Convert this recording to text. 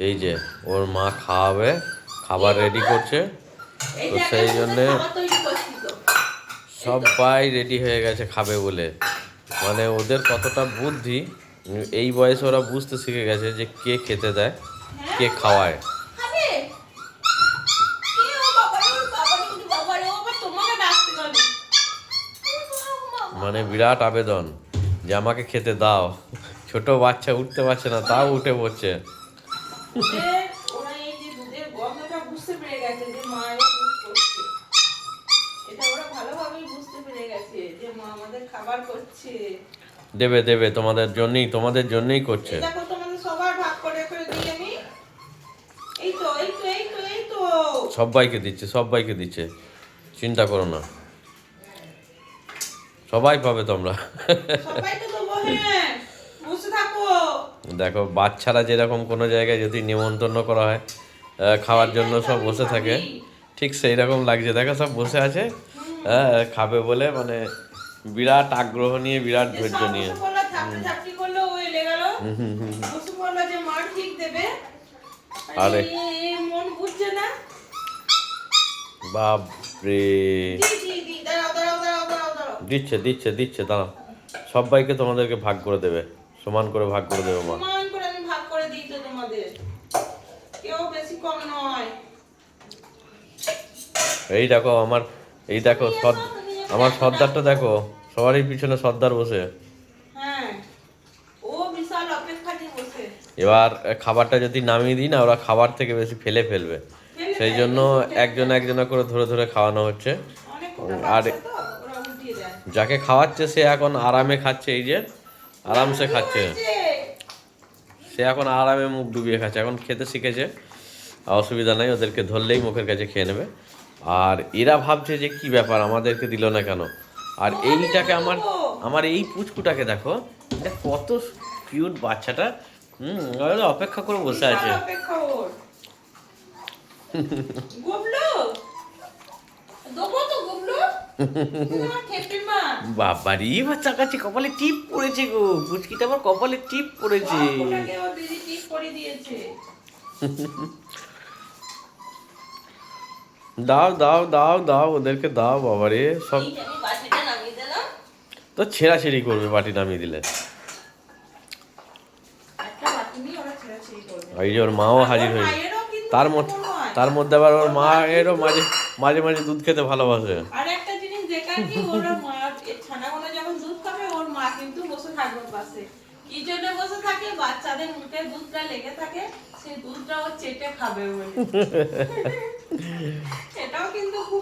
এই যে ওর মা খাওয়াবে খাবার রেডি করছে। তো সেই জন্যে সবাই রেডি হয়ে গেছে খাবে বলে। মানে ওদের কতটা বুদ্ধি এই বয়সে ওরা বুঝতে শিখে গেছে যে কে খেতে দেয় কে খাওয়ায়। মানে বিরাট আবেদন যে আমাকে খেতে দাও। ছোট বাচ্চা উঠতে পারছে না তাও উঠে পড়ছে। দুধের- ওরা এই যে দুধের গন্ধটা বুঝতে পেরে গেছে যে মা দুধ করছে। এটা ওরা ভালোভাবেই বুঝতে পেরে গেছে যে মা আমাদের খাবার করছে। দেবে দেবে তোমাদের জন্যই তোমাদের জন্যই করছে। এই দেখো তোমাদের সবার ভাগ করে করে দিই আমি। এই তো এই তো এই তো এই তো। সবাইকে দিচ্ছে সবাইকে দিচ্ছে। চিন্তা করো না। সবাই পাবে তোমরা। দেবো হ্যাঁ। বসে থাকো। দেখো বাচ্চারা যেরকম কোনো জায়গায় যদি নিমন্ত্রণ করা হয় খাওয়ার জন্য সব বসে থাকে ঠিক সেই রকম লাগছে। দেখো সব বসে আছে খাবে বলে মানে বিরাট আগ্রহ নিয়ে বিরাট ধৈর্য নিয়ে। আরে। বাপরে। দিচ্ছে দিচ্ছে দিচ্ছে দাঁড়াও। সবাইকে তোমাদেরকে ভাগ করে দেবে। সমান করে ভাগ করে দেবে মা সমান করে আমি ভাগ করে দিই তো তোমাদের। কেউ বেশি কম নয়। এই দেখো আমার এই দেখো সদ আমার সর্দারটা দেখো সবারই পিছনে সর্দার বসে হ্যাঁ। বসে। এবার খাবারটা যদি নামিয়ে দিই না ওরা খাবার থেকে বেশি ফেলে ফেলবে সেই জন্য একজন একজনা করে ধরে ধরে খাওয়ানো হচ্ছে আর-। যাকে খাওয়াচ্ছে সে এখন আরামে খাচ্ছে এই যে আরামসে খাচ্ছে। সে এখন আরামে মুখ ডুবিয়ে খাচ্ছে। এখন খেতে শিখেছে। অসুবিধা নাই ওদেরকে ধরলেই মুখের কাছে খেয়ে নেবে। আর এরা ভাবছে যে কি ব্যাপার আমাদেরকে দিল না কেন? আর এইটাকে আমার আমার এই পুচকুটাকে দেখো এটা কত কিউট বাচ্চাটা। হুম ওরা অপেক্ষা করে বসে আছে। বাবারি কাছে কপালে টিপ পড়েছে গো পুচকিটা আবার কপালে টিপ পড়েছে। দাও দাও দাও দাও ওদেরকে দাও বাবারে সব বাটিটা নামিয়ে দিলাম। তো ছেঁড়াছেড়ি করবে বাটি নামিয়ে দিলে করবে। এই যে ওর মাও হাজির হয়ে তার মধ্যে তার মধ্যে আবার ওর মা এরও মাঝে মাঝে মাঝে দুধ খেতে ভালোবাসে আর একটা জিনিস দেখা কি ওরা মা এ ছানাগুলো যখন দুধ খাবে ওর মা কিন্তু বসে থাকবে পাশে। কি জন্য বসে থাকে? বাচ্চাদের মুখে দুধটা লেগে থাকে সেই দুধটা ও চেটে খাবে বলে।